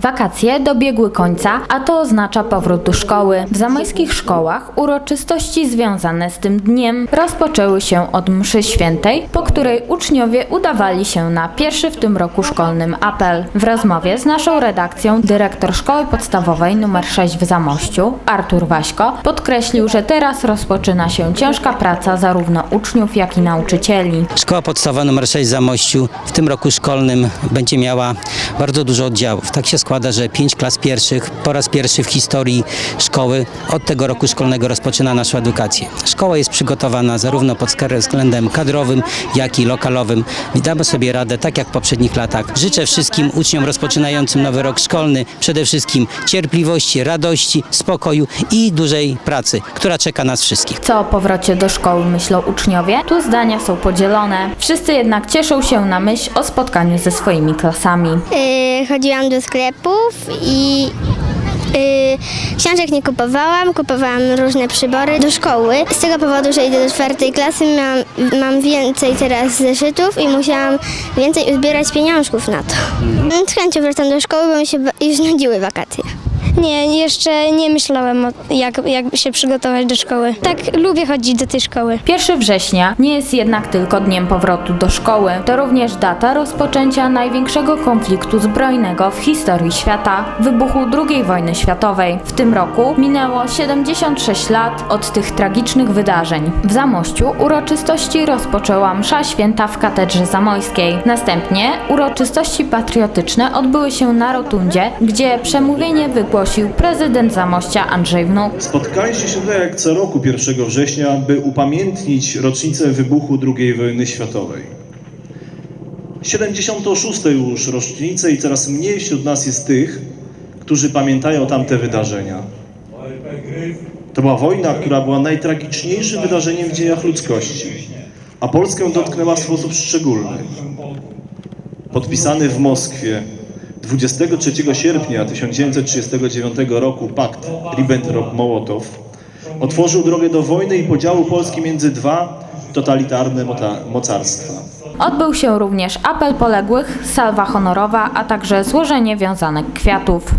Wakacje dobiegły końca, a to oznacza powrót do szkoły. W zamojskich szkołach uroczystości związane z tym dniem rozpoczęły się od mszy świętej, po której uczniowie udawali się na pierwszy w tym roku szkolnym apel. W rozmowie z naszą redakcją dyrektor szkoły podstawowej nr 6 w Zamościu, Artur Waśko, podkreślił, że teraz rozpoczyna się ciężka praca zarówno uczniów, jak i nauczycieli. Szkoła podstawowa nr 6 w Zamościu w tym roku szkolnym będzie miała bardzo dużo oddziałów. Tak się składa, że pięć klas pierwszych po raz pierwszy w historii szkoły od tego roku szkolnego rozpoczyna naszą edukację. Szkoła jest przygotowana zarówno pod względem kadrowym, jak i lokalowym. Damy sobie radę, tak jak w poprzednich latach. Życzę wszystkim uczniom rozpoczynającym nowy rok szkolny przede wszystkim cierpliwości, radości, spokoju i dużej pracy, która czeka nas wszystkich. Co o powrocie do szkoły myślą uczniowie? Tu zdania są podzielone. Wszyscy jednak cieszą się na myśl o spotkaniu ze swoimi klasami. Y, chodziłam do sklepów i y, książek nie kupowałam, kupowałam różne przybory do szkoły. Z tego powodu, że idę do czwartej klasy, mam, mam więcej teraz zeszytów i musiałam więcej uzbierać pieniążków na to. Z chęcią wracam do szkoły, bo mi się już nudziły wakacje. Nie, jeszcze nie myślałem, o, jak, jak się przygotować do szkoły. Tak, lubię chodzić do tej szkoły. 1 września nie jest jednak tylko dniem powrotu do szkoły. To również data rozpoczęcia największego konfliktu zbrojnego w historii świata wybuchu II wojny światowej. W tym roku minęło 76 lat od tych tragicznych wydarzeń. W Zamościu uroczystości rozpoczęła msza święta w katedrze zamojskiej. Następnie uroczystości patriotyczne odbyły się na rotundzie, gdzie przemówienie wygłosił prezydent Zamościa Andrzej Wnuk. Spotkaliście się tutaj jak co roku 1 września, by upamiętnić rocznicę wybuchu II wojny światowej. 76. już rocznicę i coraz mniej wśród nas jest tych, którzy pamiętają tamte wydarzenia. To była wojna, która była najtragiczniejszym wydarzeniem w dziejach ludzkości, a Polskę dotknęła w sposób szczególny. Podpisany w Moskwie 23 sierpnia 1939 roku pakt Ribbentrop-Mołotow otworzył drogę do wojny i podziału Polski między dwa totalitarne mocarstwa. Odbył się również apel poległych, salwa honorowa, a także złożenie wiązanek kwiatów.